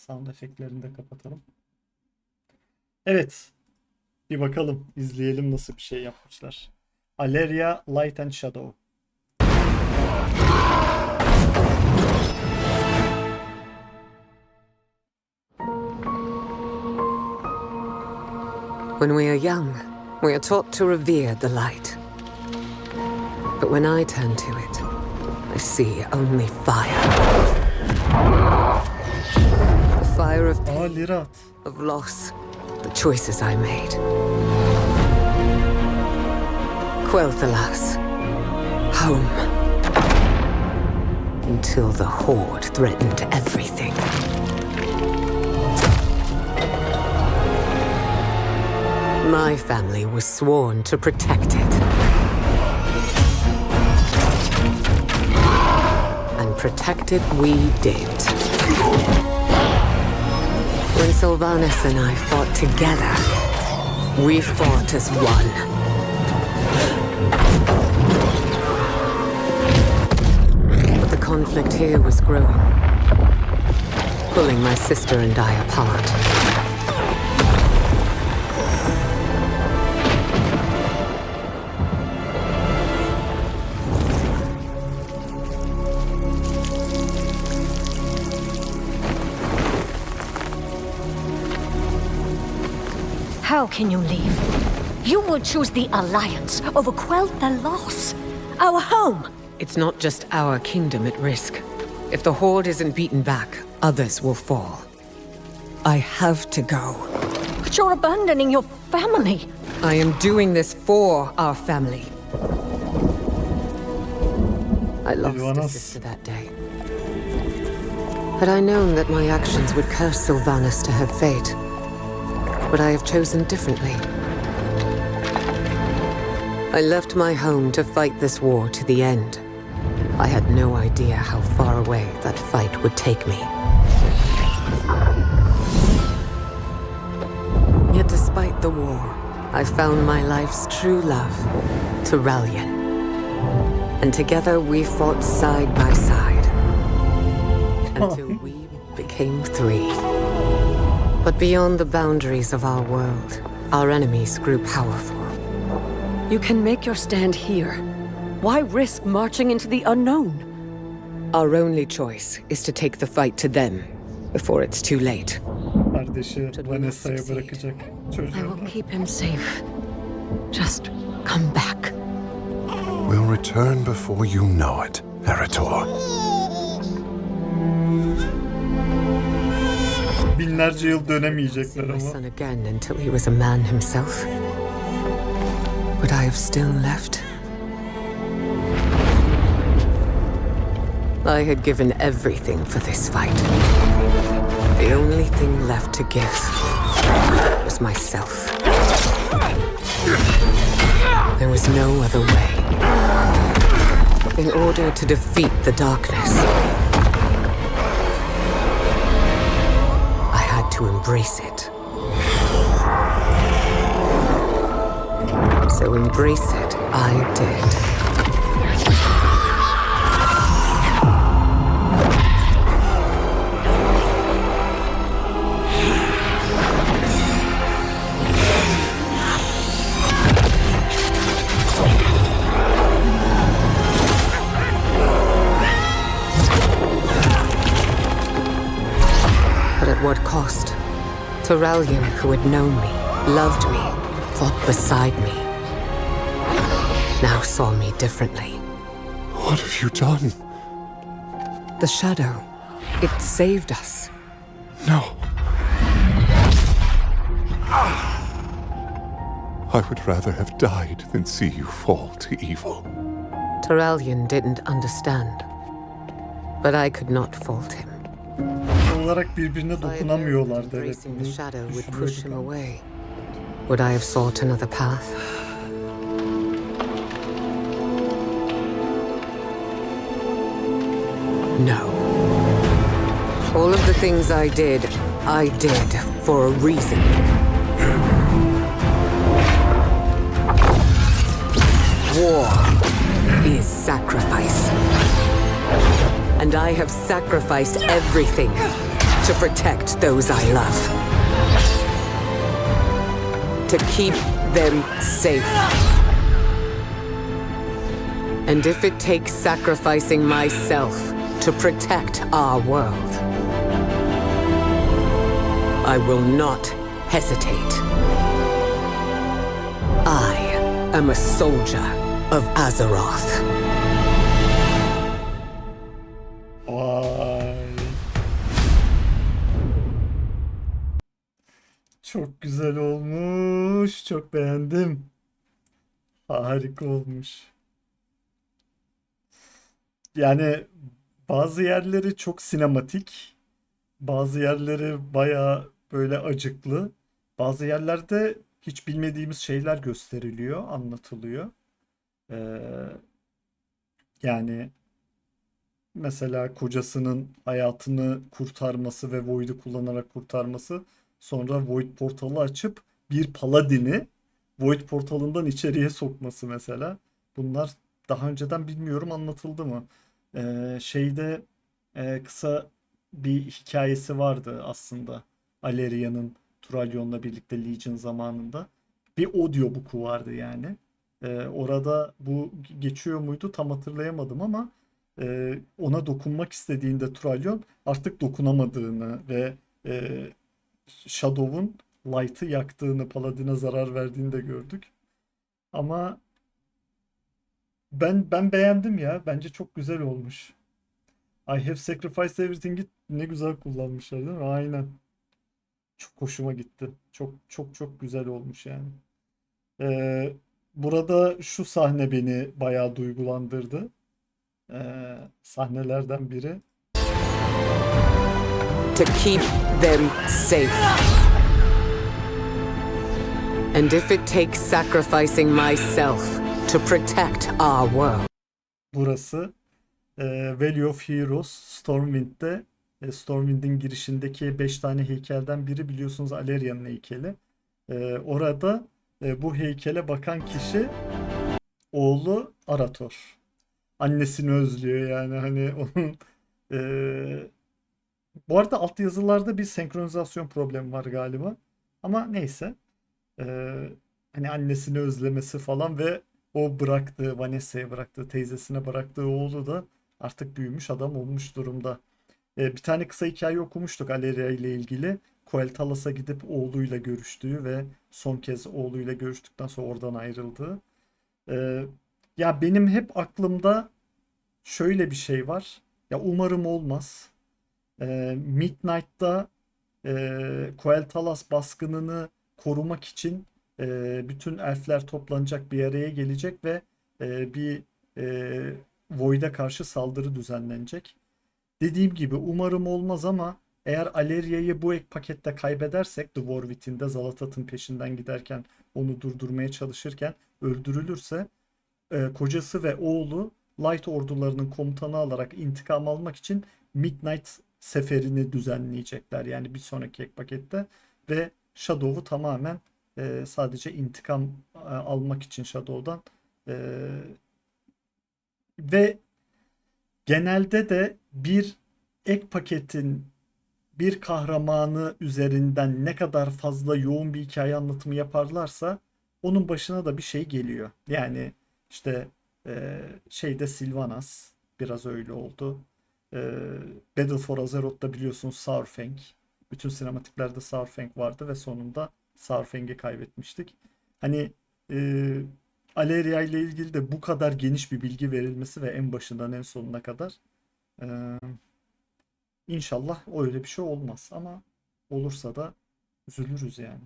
Sound efektlerini de kapatalım. Evet. Bir bakalım, izleyelim nasıl bir şey yapmışlar. Aleria Light and Shadow. When we are young, we are taught to revere the light. But when I turn to it, I see only fire. Fire of pain, of loss, the choices I made. Quel'Thalas, home. Until the Horde threatened everything. My family was sworn to protect it. And protect it we did. When Sylvanus and I fought together, we fought as one. But the conflict here was growing, pulling my sister and I apart. How can you leave? You would choose the Alliance over Quell the Loss, our home. It's not just our kingdom at risk. If the Horde isn't beaten back, others will fall. I have to go. But you're abandoning your family. I am doing this for our family. I lost a Sylvanas. sister that day. Had I known that my actions would curse Sylvanas to her fate, would I have chosen differently? I left my home to fight this war to the end. I had no idea how far away that fight would take me. Yet despite the war, I found my life's true love, Terralion. And together we fought side by side. Oh. Until we became three. But beyond the boundaries of our world, our enemies grew powerful. You can make your stand here. Why risk marching into the unknown? Our only choice is to take the fight to them before it's too late. Kardeşi Should we not Vanessa'ya succeed? bırakacak I will keep him safe. Just come back. We'll return before you know it, Eritor. Binlerce yıl dönemeyecekler my ama. son again until he was a man himself. Would I have still left? I had given everything for this fight. The only thing left to give was myself. There was no other way. In order to defeat the darkness, embrace it. So embrace it I did. Terralion, who had known me, loved me, fought beside me, now saw me differently. What have you done? The shadow, it saved us. No. I would rather have died than see you fall to evil. Terralion didn't understand. But I could not fault him. Olarak birbirine If I had known that dokunamıyorlardı. Evet, embracing the bunu shadow would push düşünüyorduk him ama. away. Would I have sought another path? No. All of the things I did, I did for a reason. War is sacrifice. And I have sacrificed everything to protect those I love. To keep them safe. And if it takes sacrificing myself to protect our world, I will not hesitate. I am a soldier of Azeroth. Çok güzel olmuş. Çok beğendim. Harika olmuş. Yani bazı yerleri çok sinematik. Bazı yerleri baya böyle acıklı. Bazı yerlerde hiç bilmediğimiz şeyler gösteriliyor, anlatılıyor. Ee, yani mesela kocasının hayatını kurtarması ve Void'i kullanarak kurtarması sonra Void portalı açıp bir paladini Void portalından içeriye sokması mesela. Bunlar daha önceden bilmiyorum anlatıldı mı? Ee, şeyde e, kısa bir hikayesi vardı aslında. Aleria'nın Turalyon'la birlikte Legion zamanında. Bir audiobook'u vardı yani. Ee, orada bu geçiyor muydu tam hatırlayamadım ama e, ona dokunmak istediğinde Turalyon artık dokunamadığını ve e, Shadow'un Light'ı yaktığını, Paladin'e zarar verdiğini de gördük. Ama ben ben beğendim ya. Bence çok güzel olmuş. I have sacrificed everything'i ne güzel kullanmışlar değil mi? Aynen. Çok hoşuma gitti. Çok çok çok güzel olmuş yani. Ee, burada şu sahne beni bayağı duygulandırdı Ee, sahnelerden biri. To keep them safe. And if it takes sacrificing myself to protect our world, Burası e, Valley of Heroes Stormwind'de e, Stormwind'in girişindeki 5 tane heykelden biri biliyorsunuz Aleria'nın heykeli. E, orada e, bu heykele bakan kişi oğlu Arator. Annesini özlüyor yani hani onun e, bu arada altyazılarda bir senkronizasyon problemi var galiba. Ama neyse. Ee, hani annesini özlemesi falan ve o bıraktığı, Vanessa'ya bıraktığı, teyzesine bıraktığı oğlu da artık büyümüş adam olmuş durumda. Ee, bir tane kısa hikaye okumuştuk Aleria ile ilgili. Coel'Talas'a gidip oğluyla görüştüğü ve son kez oğluyla görüştükten sonra oradan ayrıldığı. Ee, ya benim hep aklımda şöyle bir şey var. Ya umarım olmaz. Ee, Midnight'ta e, Coel'Talas baskınını korumak için e, bütün elfler toplanacak bir araya gelecek ve e, bir e, Void'e karşı saldırı düzenlenecek. Dediğim gibi umarım olmaz ama eğer Aleria'yı bu ek pakette kaybedersek The War Zalatat'ın peşinden giderken onu durdurmaya çalışırken öldürülürse e, kocası ve oğlu Light ordularının komutanı alarak intikam almak için Midnight seferini düzenleyecekler. Yani bir sonraki ek pakette ve Shadow'u tamamen e, sadece intikam e, almak için Shadow'dan e, ve genelde de bir ek paketin bir kahramanı üzerinden ne kadar fazla yoğun bir hikaye anlatımı yaparlarsa onun başına da bir şey geliyor. Yani işte e, şeyde Sylvanas biraz öyle oldu. E, Battle for Azeroth'ta biliyorsunuz Saurfang. Bütün sinematiklerde Saurfang vardı ve sonunda Saurfang'i kaybetmiştik. Hani e, Aleria ile ilgili de bu kadar geniş bir bilgi verilmesi ve en başından en sonuna kadar e, inşallah öyle bir şey olmaz ama olursa da üzülürüz yani.